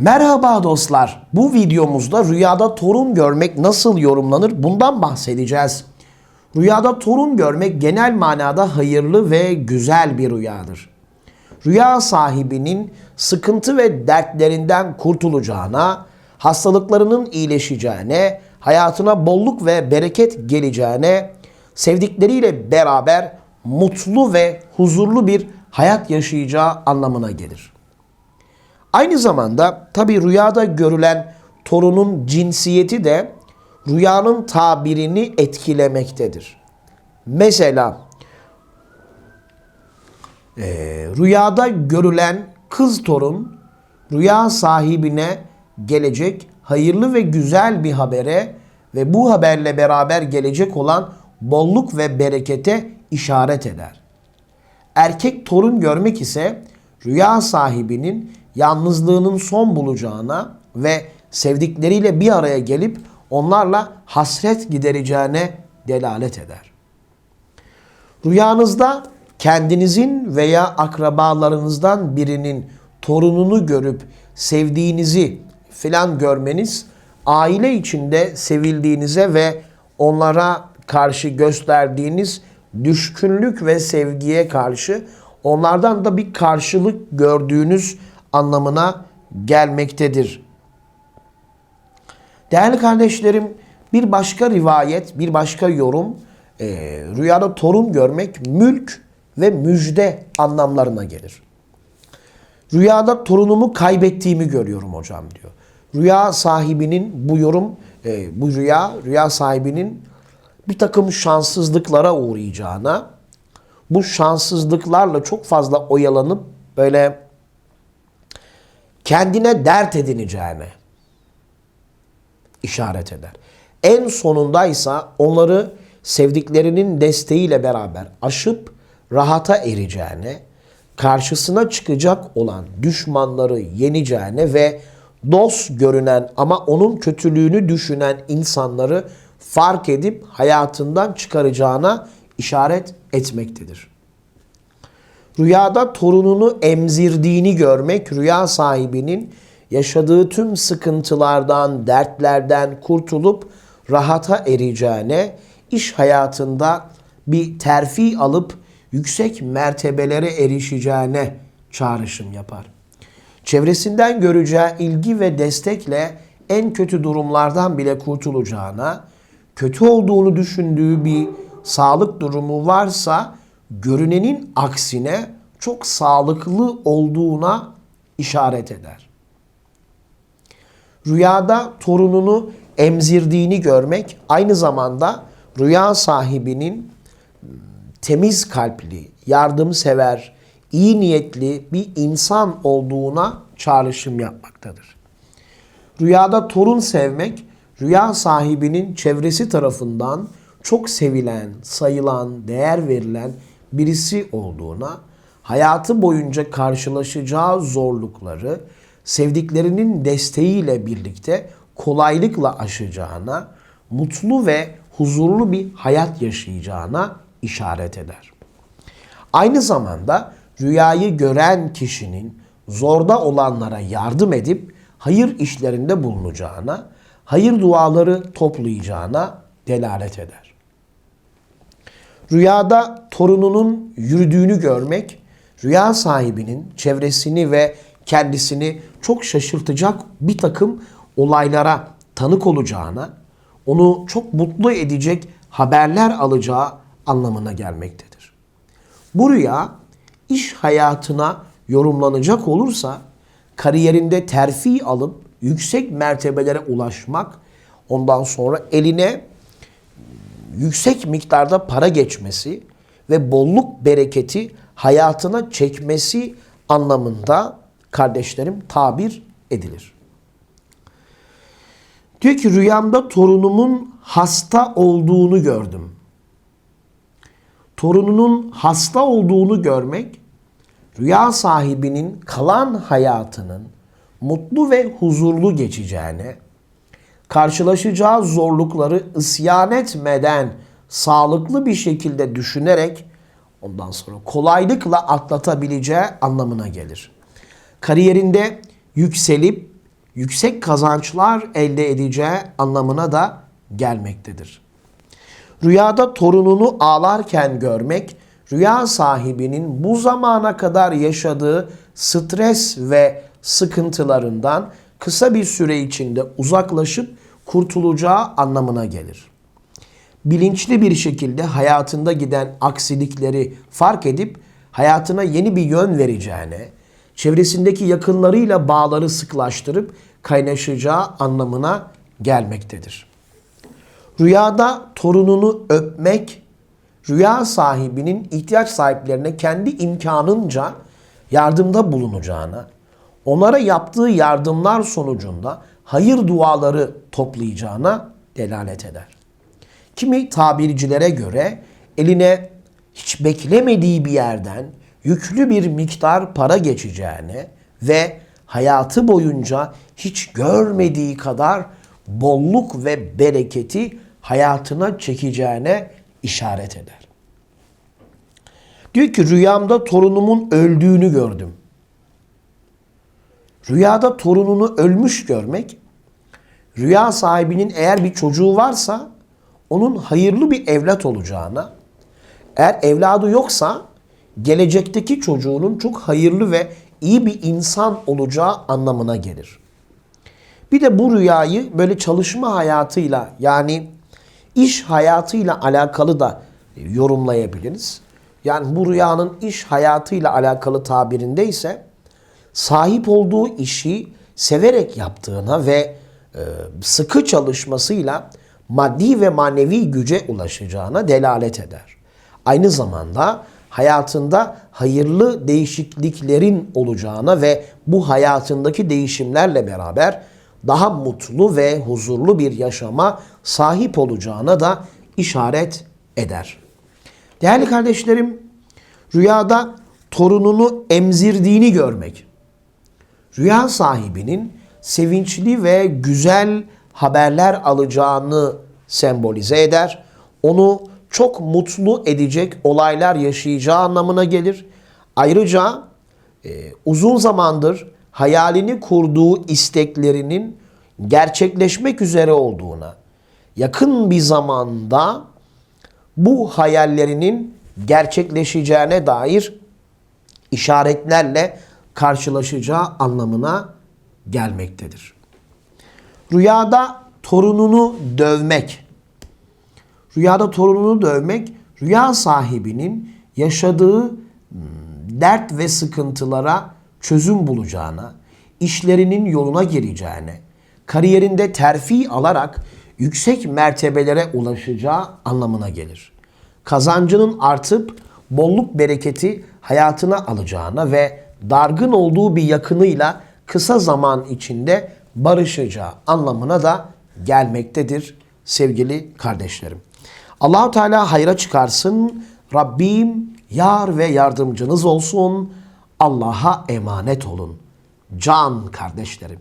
Merhaba dostlar. Bu videomuzda rüyada torun görmek nasıl yorumlanır bundan bahsedeceğiz. Rüyada torun görmek genel manada hayırlı ve güzel bir rüyadır. Rüya sahibinin sıkıntı ve dertlerinden kurtulacağına, hastalıklarının iyileşeceğine, hayatına bolluk ve bereket geleceğine, sevdikleriyle beraber mutlu ve huzurlu bir hayat yaşayacağı anlamına gelir. Aynı zamanda tabi rüyada görülen torunun cinsiyeti de rüyanın tabirini etkilemektedir. Mesela eee, rüyada görülen kız torun rüya sahibine gelecek hayırlı ve güzel bir habere ve bu haberle beraber gelecek olan bolluk ve berekete işaret eder. Erkek torun görmek ise rüya sahibinin yalnızlığının son bulacağına ve sevdikleriyle bir araya gelip onlarla hasret gidereceğine delalet eder. Rüyanızda kendinizin veya akrabalarınızdan birinin torununu görüp sevdiğinizi filan görmeniz aile içinde sevildiğinize ve onlara karşı gösterdiğiniz düşkünlük ve sevgiye karşı onlardan da bir karşılık gördüğünüz anlamına gelmektedir. Değerli kardeşlerim, bir başka rivayet, bir başka yorum, e, rüyada torun görmek mülk ve müjde anlamlarına gelir. Rüyada torunumu kaybettiğimi görüyorum hocam diyor. Rüya sahibinin bu yorum, e, bu rüya, rüya sahibinin bir takım şanssızlıklara uğrayacağına, bu şanssızlıklarla çok fazla oyalanıp böyle kendine dert edineceğine işaret eder. En sonundaysa onları sevdiklerinin desteğiyle beraber aşıp rahata ereceğine, karşısına çıkacak olan düşmanları yeneceğine ve dost görünen ama onun kötülüğünü düşünen insanları fark edip hayatından çıkaracağına işaret etmektedir. Rüyada torununu emzirdiğini görmek rüya sahibinin yaşadığı tüm sıkıntılardan, dertlerden kurtulup rahata ereceğine, iş hayatında bir terfi alıp yüksek mertebelere erişeceğine çağrışım yapar. Çevresinden göreceği ilgi ve destekle en kötü durumlardan bile kurtulacağına, kötü olduğunu düşündüğü bir sağlık durumu varsa görünenin aksine çok sağlıklı olduğuna işaret eder. Rüyada torununu emzirdiğini görmek aynı zamanda rüya sahibinin temiz kalpli, yardımsever, iyi niyetli bir insan olduğuna çağrışım yapmaktadır. Rüyada torun sevmek, rüya sahibinin çevresi tarafından çok sevilen, sayılan, değer verilen birisi olduğuna, hayatı boyunca karşılaşacağı zorlukları sevdiklerinin desteğiyle birlikte kolaylıkla aşacağına, mutlu ve huzurlu bir hayat yaşayacağına işaret eder. Aynı zamanda rüyayı gören kişinin zorda olanlara yardım edip hayır işlerinde bulunacağına, hayır duaları toplayacağına delalet eder. Rüyada torununun yürüdüğünü görmek, rüya sahibinin çevresini ve kendisini çok şaşırtacak bir takım olaylara tanık olacağına, onu çok mutlu edecek haberler alacağı anlamına gelmektedir. Bu rüya iş hayatına yorumlanacak olursa kariyerinde terfi alıp yüksek mertebelere ulaşmak, ondan sonra eline yüksek miktarda para geçmesi ve bolluk bereketi hayatına çekmesi anlamında kardeşlerim tabir edilir. Diyor ki rüyamda torunumun hasta olduğunu gördüm. Torununun hasta olduğunu görmek rüya sahibinin kalan hayatının mutlu ve huzurlu geçeceğine, karşılaşacağı zorlukları isyan etmeden sağlıklı bir şekilde düşünerek ondan sonra kolaylıkla atlatabileceği anlamına gelir. Kariyerinde yükselip yüksek kazançlar elde edeceği anlamına da gelmektedir. Rüyada torununu ağlarken görmek, rüya sahibinin bu zamana kadar yaşadığı stres ve sıkıntılarından kısa bir süre içinde uzaklaşıp kurtulacağı anlamına gelir. Bilinçli bir şekilde hayatında giden aksilikleri fark edip hayatına yeni bir yön vereceğine, çevresindeki yakınlarıyla bağları sıklaştırıp kaynaşacağı anlamına gelmektedir. Rüyada torununu öpmek, rüya sahibinin ihtiyaç sahiplerine kendi imkanınca yardımda bulunacağına, onlara yaptığı yardımlar sonucunda hayır duaları toplayacağına delalet eder. Kimi tabircilere göre eline hiç beklemediği bir yerden yüklü bir miktar para geçeceğine ve hayatı boyunca hiç görmediği kadar bolluk ve bereketi hayatına çekeceğine işaret eder. Diyor ki rüyamda torunumun öldüğünü gördüm. Rüyada torununu ölmüş görmek, rüya sahibinin eğer bir çocuğu varsa onun hayırlı bir evlat olacağına, eğer evladı yoksa gelecekteki çocuğunun çok hayırlı ve iyi bir insan olacağı anlamına gelir. Bir de bu rüyayı böyle çalışma hayatıyla yani iş hayatıyla alakalı da yorumlayabiliriz. Yani bu rüyanın iş hayatıyla alakalı tabirinde ise sahip olduğu işi severek yaptığına ve e, sıkı çalışmasıyla maddi ve manevi güce ulaşacağına delalet eder. Aynı zamanda hayatında hayırlı değişikliklerin olacağına ve bu hayatındaki değişimlerle beraber daha mutlu ve huzurlu bir yaşama sahip olacağına da işaret eder. Değerli kardeşlerim, rüyada torununu emzirdiğini görmek, rüya sahibinin sevinçli ve güzel haberler alacağını sembolize eder. Onu çok mutlu edecek olaylar yaşayacağı anlamına gelir. Ayrıca e, uzun zamandır hayalini kurduğu isteklerinin gerçekleşmek üzere olduğuna, yakın bir zamanda bu hayallerinin gerçekleşeceğine dair işaretlerle karşılaşacağı anlamına gelmektedir. Rüyada torununu dövmek. Rüyada torununu dövmek rüya sahibinin yaşadığı hmm, dert ve sıkıntılara çözüm bulacağına, işlerinin yoluna gireceğine, kariyerinde terfi alarak yüksek mertebelere ulaşacağı anlamına gelir. Kazancının artıp bolluk bereketi hayatına alacağına ve dargın olduğu bir yakınıyla kısa zaman içinde barışacağı anlamına da gelmektedir sevgili kardeşlerim. Allahu Teala hayra çıkarsın. Rabbim yar ve yardımcınız olsun. Allah'a emanet olun. Can kardeşlerim.